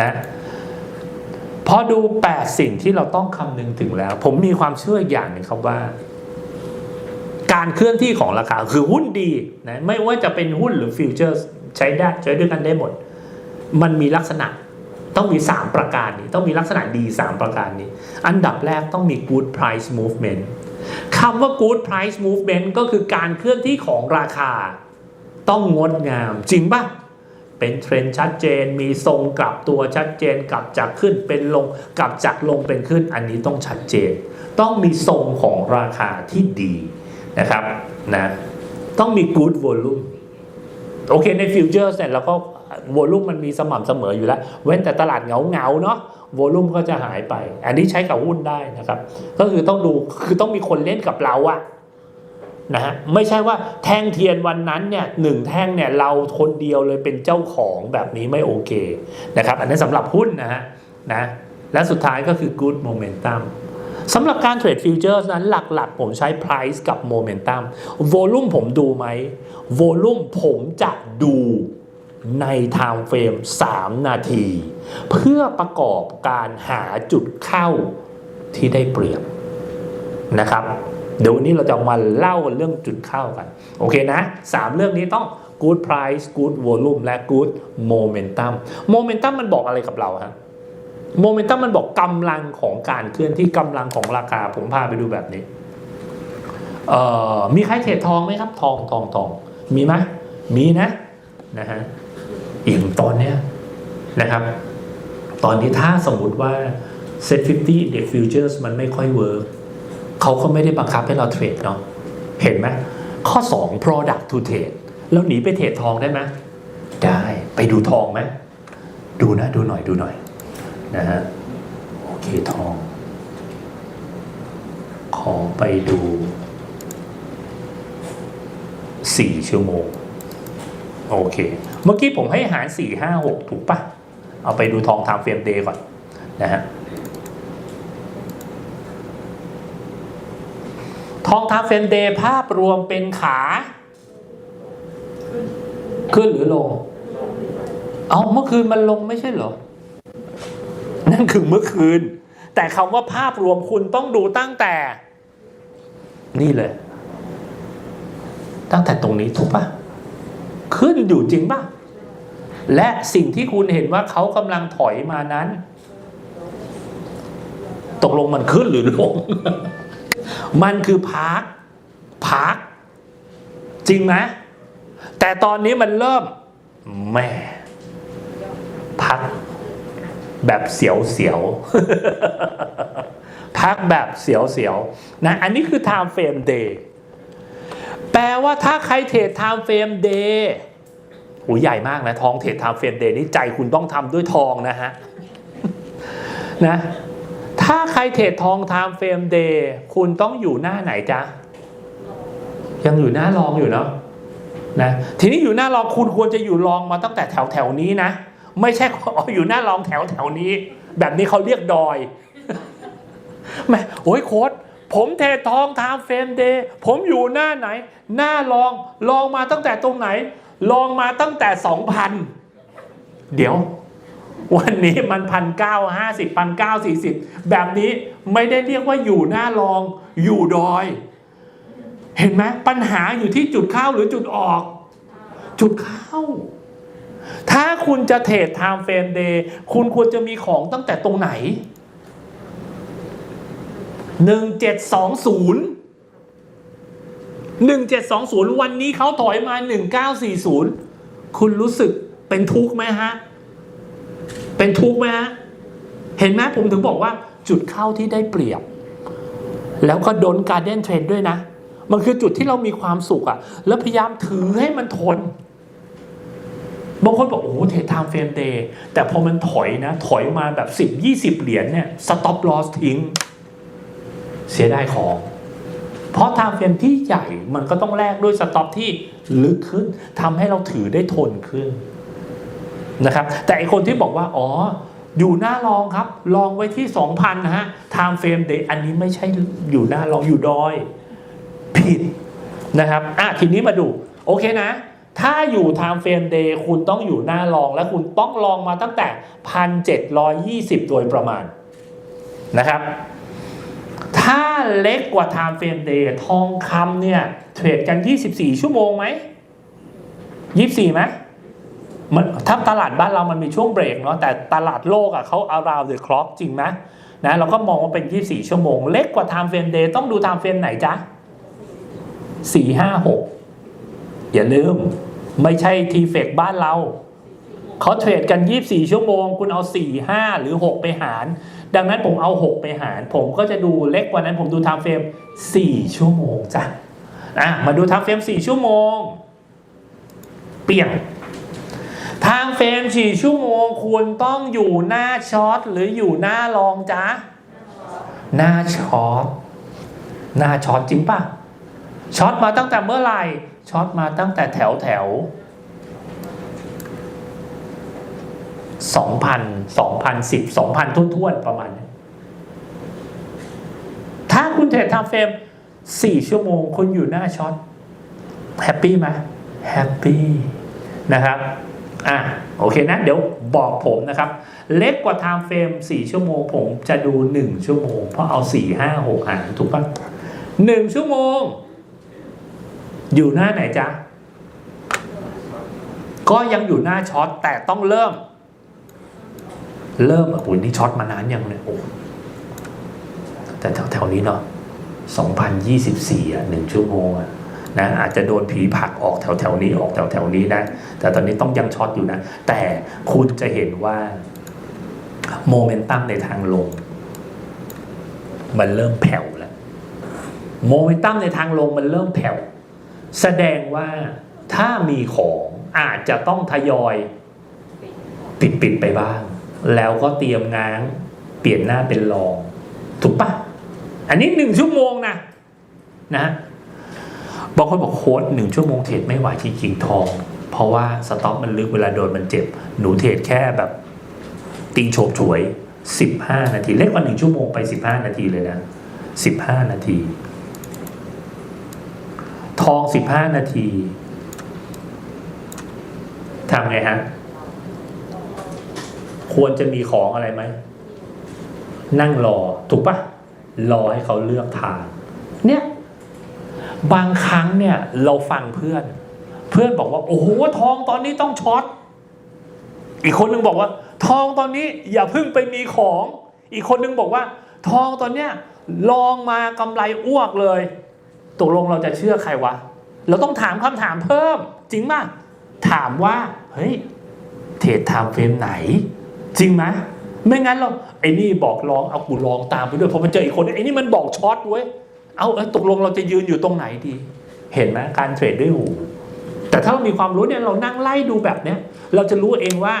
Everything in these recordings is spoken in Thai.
นะพอดู 8 สิ่งที่เราต้องคำนึงถึงแล้ว ผมมีความเชื่ออย่างหนึ่งครับว่า การเคลื่อนที่ของราคาคือหุ้นดีนะไม่ว่าจะเป็นหุ้นหรือฟิวเจอร์ใช้ได้ใช้ด้วยกันได้หมด มันมีลักษณะต้องมี 3 ประการนี้ ต้องมีลักษณะดี 3 ประการนี้ อันดับแรกต้องมี good price movement คำว่า good price movement ก็คือการเคลื่อนที่ของราคา ต้องงดงามจริงปะ เป็นเทรนชัดเจนมีทรงกลับตัวชัดเจนกลับจากขึ้นเป็นลงกลับจากลงเป็นขึ้นอันนี้ต้องชัดเจน ต้องมีทรงของราคาที่ดีนะครับนะต้องมี good volume โอเคในฟิวเจอร์เนี่ยเราก็วลุ่มมันมีสม่ำเสมออยู่แล้ว เว้นแต่ตลาดเงาเงาเนาะวลุ่มก็จะหายไป อันนี้ใช้กับหุ้นได้นะครับ ก็คือต้องดูคือต้องมีคนเล่นกับเราอะ นะฮะไม่ใช่ว่าแท่งเทียนวันนั้นเนี่ยหนึ่งแท่งเนี่ยเราคนเดียวเลยเป็นเจ้าของแบบนี้ไม่โอเคนะครับอันนี้สำหรับหุ้นนะฮะนะและสุดท้ายก็คือ good momentum สำหรับการเทรดฟิวเจอร์นั้นหลักๆ ผมใช้ price กับ momentum volume ผมดูไหม volume ผมจะดูใน time frame 3 นาที เพื่อประกอบการหาจุดเข้าที่ได้เปรียบนะครับ เดี๋ยววันนี้เราจะมาเล่าเรื่องจุดเข้ากัน โอเคนะสามเรื่องนี้ต้อง good price good volume และ good momentum momentum มันบอกอะไรกับเราฮะโมเมนตัมมันบอกกำลังของการเคลื่อนที่กำลังของราคาผมพาไปดูแบบนี้ เอ่อมีใครเทรดทองไหมครับ ทองทองทองมีไหมมีนะนะฮะอย่างตอนเนี้ยนะครับ ตอนนี้ถ้าสมมุติว่า Set 50 Index Futures มันไม่ค่อยเวิร์ก เขาก็ไม่ได้บังคับให้เราเทรดเนาะเห็นไหมข้อ 2 product to trade แล้วหนีไปเทรดทองได้ไหมได้ไปดูทองไหมดูนะดูหน่อยดูหน่อยนะฮะโอเคทอง ขอไปดูสี่ชั่วโมง โอเค เมื่อกี้ผมให้หารสี่ห้าหกถูกปะเอาไปดูทองทำเฟรมเดย์ก่อนนะฮะ องทำเฟรมเดย์ภาพรวมเป็นขา ขึ้นหรือลง เอาเมื่อคืนมันลงไม่ใช่เหรอ นั่นคือเมื่อคืน แต่คำว่าภาพรวมคุณต้องดูตั้งแต่ นี่เลย ตั้งแต่ตรงนี้ถูกปะขึ้นอยู่จริงปะและสิ่งที่คุณเห็นว่าเขากำลังถอยมานั้น ตกลงมันขึ้นหรือลง มันคือพักพักจริงไหมแต่ตอนนี้มันเริ่มแม่พักแบบเสียวเสียวพักแบบเสียวเสียวนะอันนี้คือ time frame day แปลว่าถ้าใครเทรด time frame day โหใหญ่มากนะทองเทรด time frame day นี่ใจคุณต้องทำด้วยทองนะฮะนะ ถ้าใครเทรดทอง time frame day คุณต้องอยู่หน้าไหนจ๊ะ ยังอยู่หน้ารองอยู่เนาะนะทีนี้อยู่หน้ารองคุณควรจะอยู่รองมาตั้งแต่แถวแถวนี้นะ ไม่ใช่ออยู่หน้ารองแถวแถวนี้ แบบนี้เขาเรียกดอยแม่โอ้ยโค้ดผมเททองทามเฟรมเดย์ผมอยู่หน้าไหน หน้ารองลองมาตั้งแต่ตรงไหนลองมาตั้งแต่สองพันเดี๋ยว วันนี้มันพันเก้าห้าสิบพันเก้าสี่สิบแบบนี้ไม่ได้เรียกว่าอยู่หน้ารองอยู่ดอย เห็นไหมปัญหาอยู่ที่จุดเข้าหรือจุดออก จุดเข้า ถ้าคุณจะเทรด time frame day คุณควรจะมีของตั้งแต่ตรงไหน1720 1720วันนี้เขาถอยมา1940คุณรู้สึกเป็นทุกข์ไหมฮะ เป็นทุกข์ไหมฮะเห็นไหมผมถึงบอกว่าจุดเข้าที่ได้เปรียบ แล้วก็โดนการเด้นเทรนด้วยนะ มันคือจุดที่เรามีความสุขอะแล้วพยายามถือให้มันทนบางคนบอกโอ้โหเทรดไทม์เฟรมเดย์แต่พอมันถอยนะ ถอยมาแบบ 10 20 เหรียญเนี่ยสต็อปลอสทิ้ง เสียดายของ เพราะไทม์เฟรมที่ใหญ่มันก็ต้องแลกด้วยสต็อปที่ลึกขึ้นทำให้เราถือได้ทนขึ้น นะครับ แต่ไอคนที่บอกว่า อ๋อ อยู่หน้ารองครับ ลองไว้ที่ 2,000นะฮะไทม์เฟรมเดย์อันนี้ไม่ใช่อยู่หน้ารองอยู่ดอย ผิดนะครับ อะ ทีนี้มาดู โอเคนะ ถ้าอยู่ time frame day คุณต้องอยู่หน้ารองและคุณต้องลองมาตั้งแต่ 1,720 โดยประมาณนะครับถ้าเล็กกว่า time frame day ทองคำเนี่ย เทรดกัน 24 ชั่วโมงไหม 24ไหม มันถ้าตลาดบ้านเรามันมีช่วงเบรกเนาะแต่ตลาดโลกอะ่ะเขา around the clock จริงไหมนะเราก็มองว่าเป็น 24 ชั่วโมง เล็กกว่า time frame day ต้องดู time frame ไหนจ๊ะ 4 5 6 อย่าลืม ไม่ใช่ทีเฟกบ้านเราเขาเทรดกัน 24 ชั่วโมง คุณเอา 4 5 หรือ 6 ไปหาร ดังนั้นผมเอา 6 ไปหาร ผมก็จะดูเล็กกว่านั้นผมดู time frame 4ชั่วโมงจ้ะอะมาดู time frame 4ชั่วโมง เปี่ยง ทางเฟรม4ชั่วโมงคุณต้องอยู่หน้าช็อตหรืออยู่หน้ารองจ๊ะหน้าช็อตหน้าช็อตจริงป่ะช็อตมาตั้งแต่เมื่อไหร่ช็อตมาตั้งแต่แถวแถวสองพันสองพันสิบสองพันทุ่นๆประมาณนี้ถ้าคุณเทรดทำเฟรมสี่ชั่วโมงคุณอยู่หน้าช็อตแฮปปี้ไหมแฮปปี้นะครับ อะโอเคนะ เดี๋ยวบอกผมนะครับ เล็กกว่า time frame 4ชั่วโมง ผมจะดู 1 ชั่วโมง เพราะเอา 4 5 6 หารถูกปะหนึ่งชั่วโมง อยู่หน้าไหนจ๊ะ ก็ยังอยู่หน้าช็อตแต่ต้องเริ่ม เริ่มอะโอ้ยนี่ช็อตมานานยังเนี่ยโอ้แต่แถวๆนี้เนาะ2024อะหนึ่งชั่วโมงอะ นะอาจจะโดนผีผักออกแถวแถวนี้ออกแถวแถวนี้นะแต่ตอนนี้ต้องยังช็อตอยู่นะ แต่คุณจะเห็นว่าโมเมนตัมในทางลง มันเริ่มแผ่วแล้วโมเมนตัมในทางลงมันเริ่มแผ่วแสดงว่าถ้ามีของอาจจะต้องทยอยปิดปิดไปบ้าง แล้วก็เตรียมง้าง เปลี่ยนหน้าเป็นรอง ถูกปะอันนี้หนึ่งชั่วโมงนะนะ บางคนบอกโค้ดหนึ่งชั่วโมงเทรดไม่ไหวจริงๆทอง เพราะว่าสต็อกมันลึกเวลาโดนมันเจ็บ หนูเทรดแค่แบบตีโฉบฉวย 15 นาที เล็กกว่าหนึ่งชั่วโมงไป 15 นาทีเลยนะ 15 นาที ทอง 15 นาทีทำไงฮะ ควรจะมีของอะไรไหม นั่งรอ ถูกปะรอให้เขาเลือกทาง เนี่ย บางครั้งเนี่ยเราฟังเพื่อน เพื่อนบอกว่า โอ้โหทองตอนนี้ต้องช็อตอีกคนนึงบอกว่า ทองตอนนี้อย่าเพิ่งไปมีของ อีกคนนึงบอกว่า ทองตอนเนี้ยลองมากำไรอ้วกเลยตกลงเราจะเชื่อใครวะ เราต้องถามคำถามเพิ่ม จริงป่ะถามว่า เฮ้ย เทรดไทม์เฟรมไหน จริงไหมไม่งั้นเราไอ้นี่บอกลองเอากูลองตามไปด้วยพอมันเจออีกคนไอ้นี่มันบอกช็อตเว้ย เอาเอ้ยตกลงเราจะยืนอยู่ตรงไหนดี เห็นไหมการเทรดด้วยหู แต่ถ้าเรามีความรู้เนี่ยเรานั่งไล่ดูแบบเนี้ยเราจะรู้เองว่า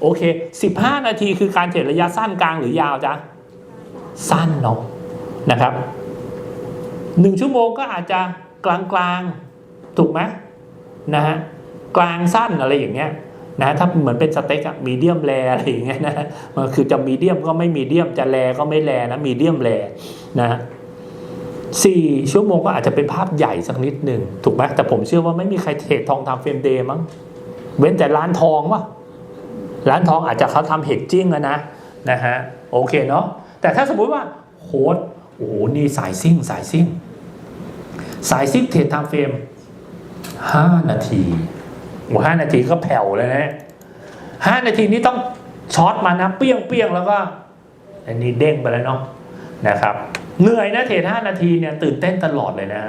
โอเค 15 นาทีคือการเทรดระยะสั้นกลางหรือยาวจ๊ะ สั้นเนาะนะครับหนึ่งชั่วโมงก็อาจจะกลางกลางถูกไหมนะฮะกลางสั้นอะไรอย่างเงี้ยนะถ้าเหมือนเป็นสเต็กอะมีเดียมแรอะไรอย่างเงี้ยนะมันคือจะมีเดียมก็ไม่มีเดียมจะแรก็ไม่แรนะมีเดียมแรนะ สี่ชั่วโมงก็อาจจะเป็นภาพใหญ่สักนิดหนึ่งถูกไหมแต่ผมเชื่อว่าไม่มีใครเทรดทองทำเฟรมเดย์มั้งเว้นแต่ร้านทองวะร้านทองอาจจะเขาทำเฮดจิ้งอะนะนะฮะโอเคเนาะแต่ถ้าสมมุติว่าโค้ดโอ้โหนี่สายซิ่งสายซิ่ง สายซิ่งเทรดทำเฟรมห้านาทีโอ้ห้านาทีก็แผ่วเลยนะห้านาทีนี้ต้องช็อตมานะเปี้ยงเปี้ยงแล้วก็อันนี้เด้งไปแล้วเนาะนะครับ เหนื่อยนะเทรดห้านาทีเนี่ยตื่นเต้นตลอดเลยนะ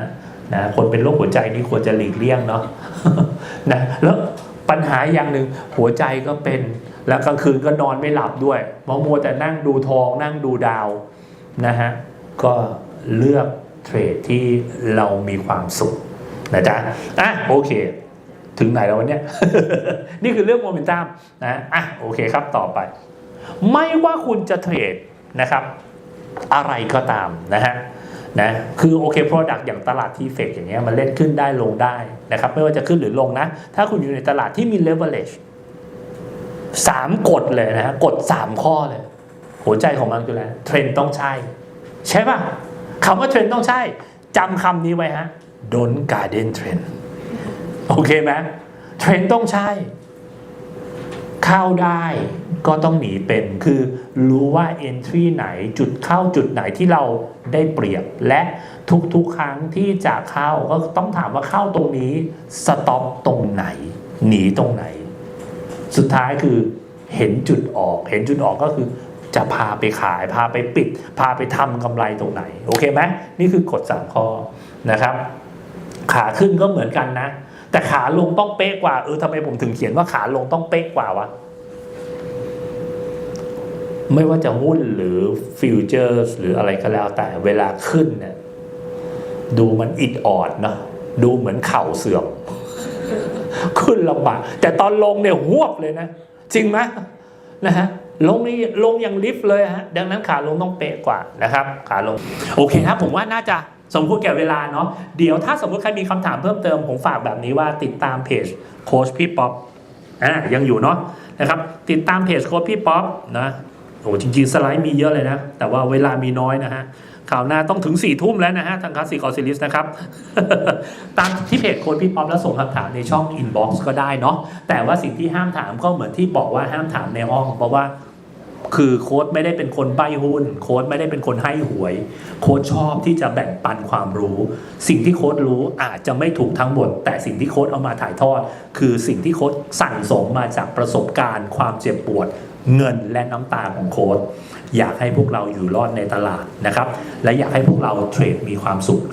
นะคนเป็นโรคหัวใจนี่ควรจะหลีกเลี่ยงเนาะนะแล้วปัญหาอย่างหนึ่งหัวใจก็เป็น แล้วกลางคืนก็นอนไม่หลับด้วยเพราะมัวแต่นั่งดูทองนั่งดูดาวนะฮะก็เลือกเทรดที่เรามีความสุขนะจ๊ะอะโอเค ถึงไหนแล้ววันเนี้ยนี่คือเรื่องโมเมนตัมนะอะโอเคครับต่อไป ไม่ว่าคุณจะเทรดนะครับ อะไรก็ตามนะฮะนะคือโอเค Product อย่างตลาดที่เฟกอย่างเงี้ยมันเล่นขึ้นได้ลงได้นะครับไม่ว่าจะขึ้นหรือลงนะ ถ้าคุณอยู่ในตลาดที่มี leverage สามกฎเลยนะฮะกฎสามข้อเลย หัวใจของมันคืออะไรเทรนต้องใช่ ใช่ป่ะคำว่าเทรนต้องใช่จำคำนี้ไว้ฮะ don't garden trend โอเคไหมเทรนต้องใช่ เข้าได้ก็ต้องหนีเป็น คือรู้ว่า entry ไหนจุดเข้าจุดไหนที่เราได้เปรียบ และทุกๆ ครั้งที่จะเข้าก็ต้องถามว่าเข้าตรงนี้สต็อปตรงไหน หนีตรงไหน สุดท้ายคือเห็นจุดออก เห็นจุดออกก็คือจะพาไปขาย พาไปปิด พาไปทำกำไรตรงไหน โอเคไหมนี่คือกฎสามข้อนะครับ ขาขึ้นก็เหมือนกันนะ แต่ขาลงต้องเป๊ะกว่าเออทำไมผมถึงเขียนว่าขาลงต้องเป๊ะกว่าวะไม่ว่าจะหุ้นหรือฟิวเจอร์สหรืออะไรก็แล้วแต่เวลาขึ้นเนี่ยดูมันอิดออดเนาะดูเหมือนเข่าเสื่อม ขึ้นลำบากแต่ตอนลงเนี่ยหวบเลยนะ จริงไหมนะฮะลงนี่ลงอย่างลิฟต์เลยฮะดังนั้นขาลงต้องเป๊ะกว่านะครับ ขาลง โอเคครับผมว่าน่าจะ สมควรแก่เวลาเนาะเดี๋ยวถ้าสมมติใครมีคำถามเพิ่มเติมผมฝากแบบนี้ว่าติดตามเพจโค้ชพี่ป๊อปอ่ายังอยู่เนาะนะครับติดตามเพจโค้ชพี่ป๊อปนะโอ้จริงๆ สไลด์มีเยอะเลยนะ แต่ว่าเวลามีน้อยนะฮะข่าวหน้าต้องถึง4ี่ทุ่มแล้วนะฮะ ทางคลาสสิกออซิลิสนะครับ ตามที่เพจโค้ดพี่ป๊อปแล้วส่งคำถามในช่องอินบ็อกซ์ก็ได้เนาะแต่ว่าสิ่งที่ห้ามถามก็เหมือนที่บอกว่าห้ามถามในห้อง เพราะว่า คือโค้ดไม่ได้เป็นคนใบ้หุ้น โค้ดไม่ได้เป็นคนให้หวย โค้ดชอบที่จะแบ่งปันความรู้ สิ่งที่โค้ดรู้อาจจะไม่ถูกทั้งหมด แต่สิ่งที่โค้ดเอามาถ่ายทอด คือสิ่งที่โค้ดสั่งสมมาจากประสบการณ์ ความเจ็บปวด เงินและน้ำตาของโค้ดอยากให้พวกเราอยู่รอดในตลาดนะครับ และอยากให้พวกเราเทรดมีความสุข